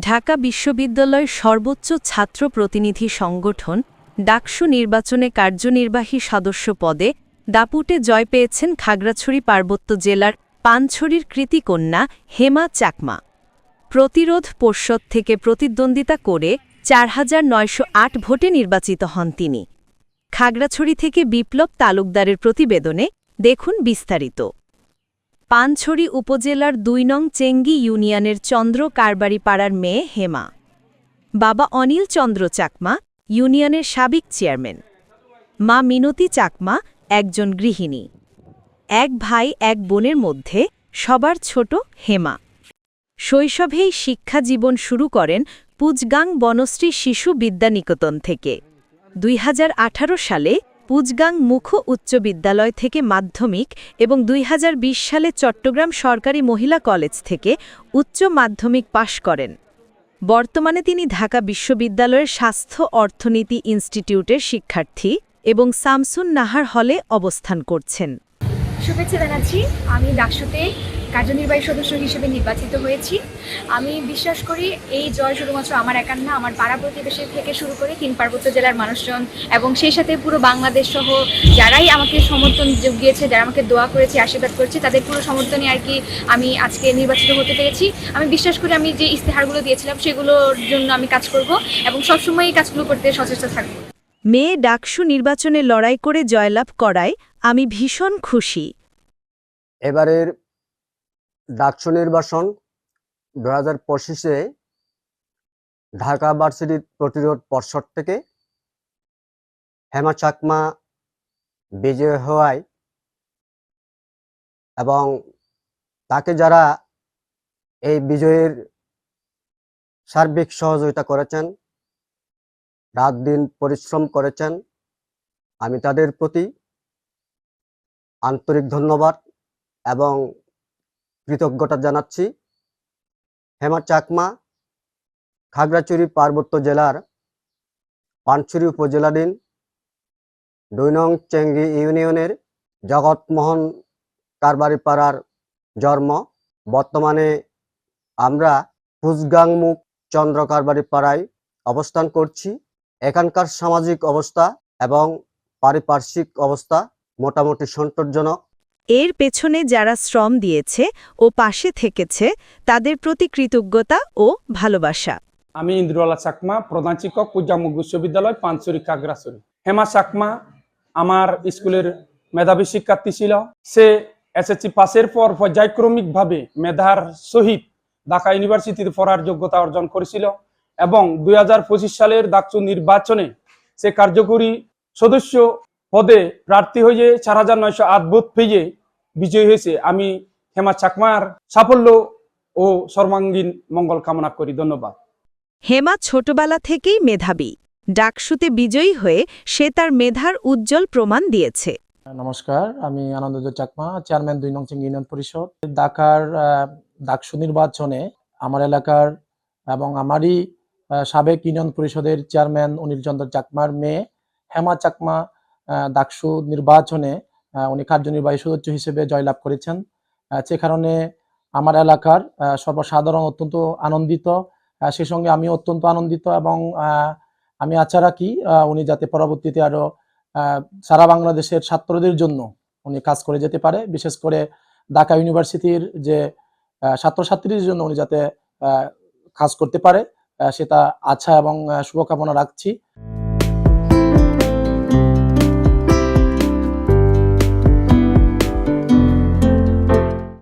ঢাকা বিশ্ববিদ্যালয়ের সর্বোচ্চ ছাত্র প্রতিনিধি সংগঠন ডাকসু নির্বাচনে কার্যনির্বাহী সদস্য পদে দাপুটে জয় পেয়েছেন খাগড়াছড়ি পার্বত্য জেলার পানছড়ির কৃতিকন্যা হেমা চাকমা। প্রতিরোধ পর্ষদ থেকে প্রতিদ্বন্দ্বিতা করে চার হাজার নয়শো আট ভোটে নির্বাচিত হন তিনি। খাগড়াছড়ি থেকে বিপ্লব তালুকদারের প্রতিবেদনে দেখুন বিস্তারিত। পানছড়ি উপজেলার দুই নং চেঙ্গি ইউনিয়নের চন্দ্র কারবারি পাড়ার মেয়ে হেমা। বাবা অনিল চন্দ্র চাকমা, ইউনিয়নের সাবেক চেয়ারম্যান। মা মিনতি চাকমা, একজন গৃহিণী। এক ভাই, এক বোনের মধ্যে সবার ছোট হেমা। শৈশবেই শিক্ষা জীবন শুরু করেন পুজগাং বনশ্রী শিশু বিদ্যানিকেতন থেকে। দুই হাজার আঠারো সালে পুজগাং মুখ উচ্চ বিদ্যালয় থেকে মাধ্যমিক এবং দুই হাজার বিশ সালে চট্টগ্রাম সরকারি মহিলা কলেজ থেকে উচ্চ মাধ্যমিক পাশ করেন। বর্তমানে তিনি ঢাকা বিশ্ববিদ্যালয়ের স্বাস্থ্য অর্থনীতি ইনস্টিটিউটের শিক্ষার্থী এবং সামসুন নাহার হলে অবস্থান করছেন। শুভেচ্ছা জানাচ্ছি। আমি ডাকসুতে কার্যনির্বাহী সদস্য হিসেবে নির্বাচিত হয়েছি। আমি বিশ্বাস করি এই জয় শুধুমাত্র আমার একার না আমার পাড়া প্রতিবেশী থেকে শুরু করে তিন পার্বত্য জেলার মানুষজন এবং সেই সাথে পুরো বাংলাদেশ সহ যারাই আমাকে সমর্থন জুগিয়েছে যারা আমাকে দোয়া করেছে আশীর্বাদ করেছে তাদের পুরো সমর্থনে আর কি আমি আজকে নির্বাচিত হতে পেরেছি। আমি বিশ্বাস করি আমি যে ইস্তেহারগুলো দিয়েছিলাম সেগুলোর জন্য আমি কাজ করব এবং সবসময় এই কাজগুলো করতে সচেষ্ট থাকব। মেয়ে ডাকসু নির্বাচনে লড়াই করে জয়লাভ করায় আমি ভীষণ খুশি। এবারের ডাকসু নির্বাচন দু হাজার পঁচিশে ঢাকা ভার্সিটির প্রতিরোধ পর্ষদ থেকে হেমা চাকমা বিজয় হওয়ায় এবং তাকে যারা এই বিজয়ের সার্বিক সহযোগিতা করেছেন, রাত দিন পরিশ্রম করেছেন, আমি তাদের প্রতি আন্তরিক ধন্যবাদ এবং কৃতজ্ঞতা জানাচ্ছি। হেমা চাকমা, খাগড়াছড়ি পার্বত্য জেলার পানছড়ি উপজেলাধীন দুই নং চেঙ্গি ইউনিয়নের জগৎমোহন কারবারি পাড়ার জন্ম। বর্তমানে আমরা কুচগাংমুখ চন্দ্র কারবারি পাড়ায় অবস্থান করছি। এখানকার সামাজিক অবস্থা এবং পারিপার্শ্বিক অবস্থা মোটামুটি সন্তোষজনক। এর পেছনে যারা শ্রম দিয়েছে ও পাশে থেকেছে, তাদের প্রতি কৃতজ্ঞতা ও ভালোবাসা। আমি ইন্দ্রওয়ালা চাকমা, প্রধান শিক্ষক পূজামুখ বিশ্ববিদ্যালয় পাঁচচুরি কাগড়াছড়ি হেমা চাকমা, আমার স্কুলের মেধাবী শিক্ষার্থী ছিল। সে এসএসসি পাসের পর পর্যায়ক্রমিকভাবে মেধার সহিত ঢাকা ইউনিভার্সিটিতে পড়ার যোগ্যতা অর্জন করেছিল এবং দুই হাজার পঁচিশ সালের ডাকসু নির্বাচনে সে কার্যকরী সদস্য পদে প্রার্থী হয়ে চার হাজার নয়শো আট ভোট পেয়ে বিজয়ী হয়েছে আমি হেমা চাকমার। সাফল্য ও সর্বাঙ্গীন মঙ্গল কামনা করি ধন্যবাদ। হেমা ছোটবেলা থেকেই মেধাবী। ডাকসুতে বিজয়ী হয়ে সে তার মেধার উজ্জ্বল প্রমাণ দিয়েছে। নমস্কার আমি আনন্দ চাকমা চেয়ারম্যান দুই নং ইউনিয়ন পরিষদ। ঢাকার আহ, ডাকসু নির্বাচনে আমার এলাকার এবং আমারই সাবেক ইউনিয়ন পরিষদের চেয়ারম্যান অনিল চন্দ্র চাকমার মেয়ে হেমা চাকমা ডাকসু নির্বাচনে উনি কার্যনির্বাহী সদস্য হিসেবে জয়লাভ করেছেন। সে কারণে আমার এলাকার সর্বসাধারণ অত্যন্ত আনন্দিত। সে সঙ্গে আমি অত্যন্ত আনন্দিত এবং আমি আশা রাখি উনি যাতে পরবর্তীতে আরও আহ, সারা বাংলাদেশের ছাত্রদের জন্য উনি কাজ করে যেতে পারে। বিশেষ করে ঢাকা ইউনিভার্সিটির যে ছাত্রছাত্রীদের জন্য উনি যাতে কাজ করতে পারে সেটা আশা এবং শুভকামনা রাখছি।